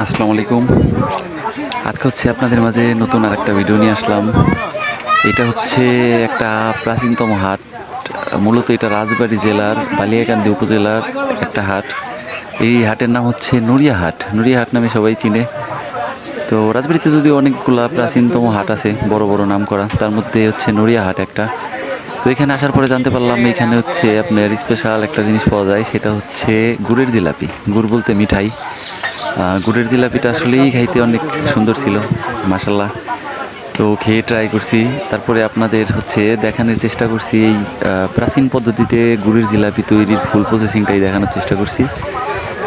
আসসালামু আলাইকুম। আজকে হচ্ছে আপনাদের মাঝে নতুন আর একটা ভিডিও নিয়ে আসলাম। এটা হচ্ছে একটা প্রাচীনতম হাট। মূলত এটা রাজবাড়ি জেলার, বালিয়াকান্দি উপজেলার একটা হাট। এই হাটের নাম হচ্ছে নড়িয়া হাট। নড়িয়া হাট নামে সবাই চিনে। তো রাজবাড়িতে যদি অনেকগুলা প্রাচীনতম হাট আছে, বড় বড় নাম করা, তার মধ্যে হচ্ছে নড়িয়া হাট একটা। তো এখানে আসার পরে জানতে পারলাম এখানে হচ্ছে আপনার স্পেশাল একটা জিনিস পাওয়া যায়, সেটা হচ্ছে গুড়ের জিলাপি। গুড় বলতে মিঠাই। গুড়ের জিলাপিটা আসলেই খাইতে অনেক সুন্দর ছিল মাসাল্লাহ তো খেয়ে ট্রাই করছি। তারপরে আপনাদের হচ্ছে দেখানোর চেষ্টা করছি এই প্রাচীন পদ্ধতিতে গুড়ের জিলাপি তৈরির ফুল প্রসেসিংটাই দেখানোর চেষ্টা করছি।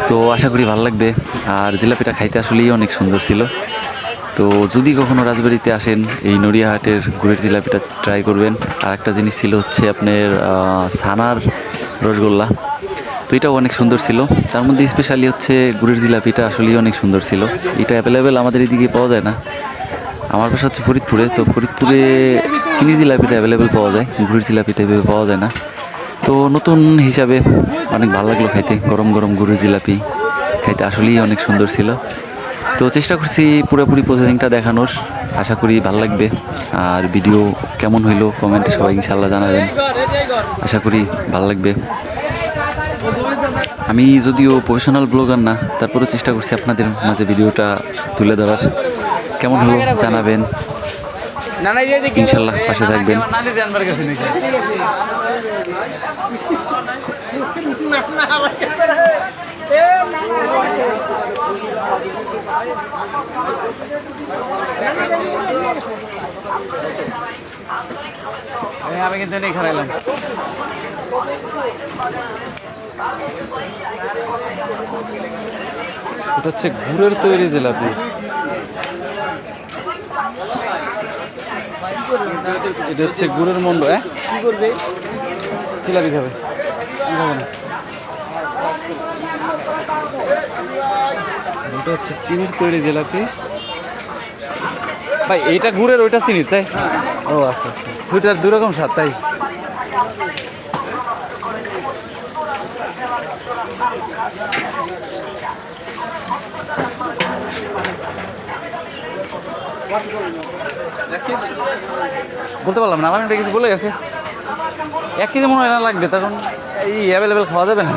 তো আশা করি ভালো লাগবে। আর জিলাপিটা খাইতে আসলেই অনেক সুন্দর ছিল। তো যদি কখনো রাজবাড়িতে আসেন, এই নড়িয়াহাটের গুড়ের জিলাপিটা ট্রাই করবেন। আর একটা জিনিস ছিল হচ্ছে আপনার ছানার রসগোল্লা। তো এটাও অনেক সুন্দর ছিল। তার মধ্যে স্পেশালি হচ্ছে গুড়ের জিলাপিটা আসলেই অনেক সুন্দর ছিল। এটা অ্যাভেলেবেল আমাদের এদিকে পাওয়া যায় না। আমার বাসা হচ্ছে ফরিদপুরে, তো ফরিদপুরে চিনি জিলাপিটা অ্যাভেলেবেল পাওয়া যায়। গুড়ের জিলাপিটা এভাবে পাওয়া যায় না। তো নতুন হিসাবে অনেক ভালো লাগল খাইতে। গরম গরম গুড়ের জিলাপি খাইতে আসলেই অনেক সুন্দর ছিল। তো চেষ্টা করছি পুরোপুরি প্রসেসিংটা দেখানোর। আশা করি ভালো লাগবে। আর ভিডিও কেমন হইল কমেন্টে সবাই ইনশাল্লাহ জানাবেন। আশা করি ভালো লাগবে। আমি যদিও প্রফেশনাল ব্লগার না, তারপরেও চেষ্টা করছি আপনাদের মাঝে ভিডিওটা তুলে ধরার। কেমন হলো জানাবেন? ইনশাল্লাহ পাশে থাকবেন। আমি কিন্তু নেই, খারাইলাম। এটা হচ্ছে গুড়ের তৈরি জিলাপি। এটা হচ্ছে গুড়ের মন্ড হ্যাঁ কি করবে? জিলাপি খাবে। এটা হচ্ছে চিনির তৈরি জিলাপি। ভাই এইটা গুড়ের ওইটা চিনির তাই? ও আচ্ছা আচ্ছা। দুইটার দুই রকম স্বাদ তাই? বলতে পারলাম না, আমি কিছু বলে গেছে। এক কেজি মনে হয় না লাগবে, তখন এই অ্যাভেলেবেল খাওয়া যাবে না।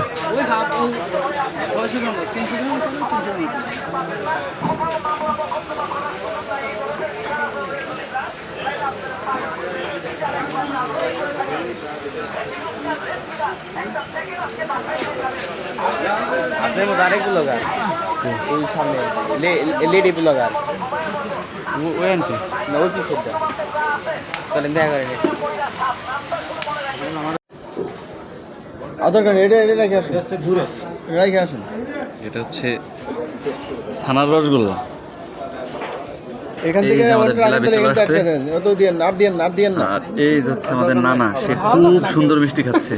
আপনার মতো আরেক ব্লগার? ওই সামনে। Lady blogger. ওই আন্টি না ওই পিছনটা। চলেন দেখা করেন আধার কার্ড এটা এটা রেখে আসুন। ঘুরে রেখে আসুন। এটা হচ্ছে ছানার রসগোল্লা। এখান এই থেকে যে আবার আমাদের ট্রাক জিলাপি দিলে চলে কিন্তু আসছে। আটকে দেন। অত দিয়ে না আর এই হচ্ছে আমাদের নানা সে খুব সুন্দর মিষ্টি খাচ্ছে।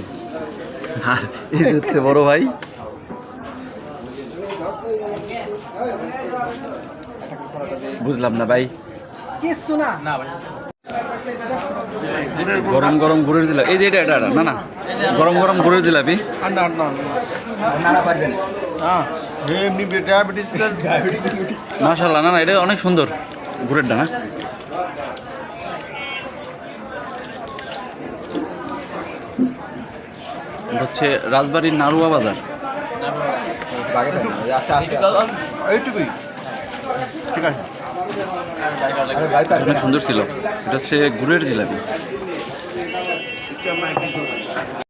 আর এই যে হচ্ছে বড় ভাই। বুঝলাম না ভাই। কিছু না। না ভাই। গরম গরম গুড়ের জিলাপি। এই যে এটা এটা না না। গরম গরম গুড়ের জিলাপি। হ্যাঁ মাশাল্লাহ না না এটা অনেক সুন্দর। গুড়ের না? হচ্ছে রাজবাড়ির নারুয়া বাজার। অনেক সুন্দর ছিল। এটা হচ্ছে গুড়ের জিলাপি।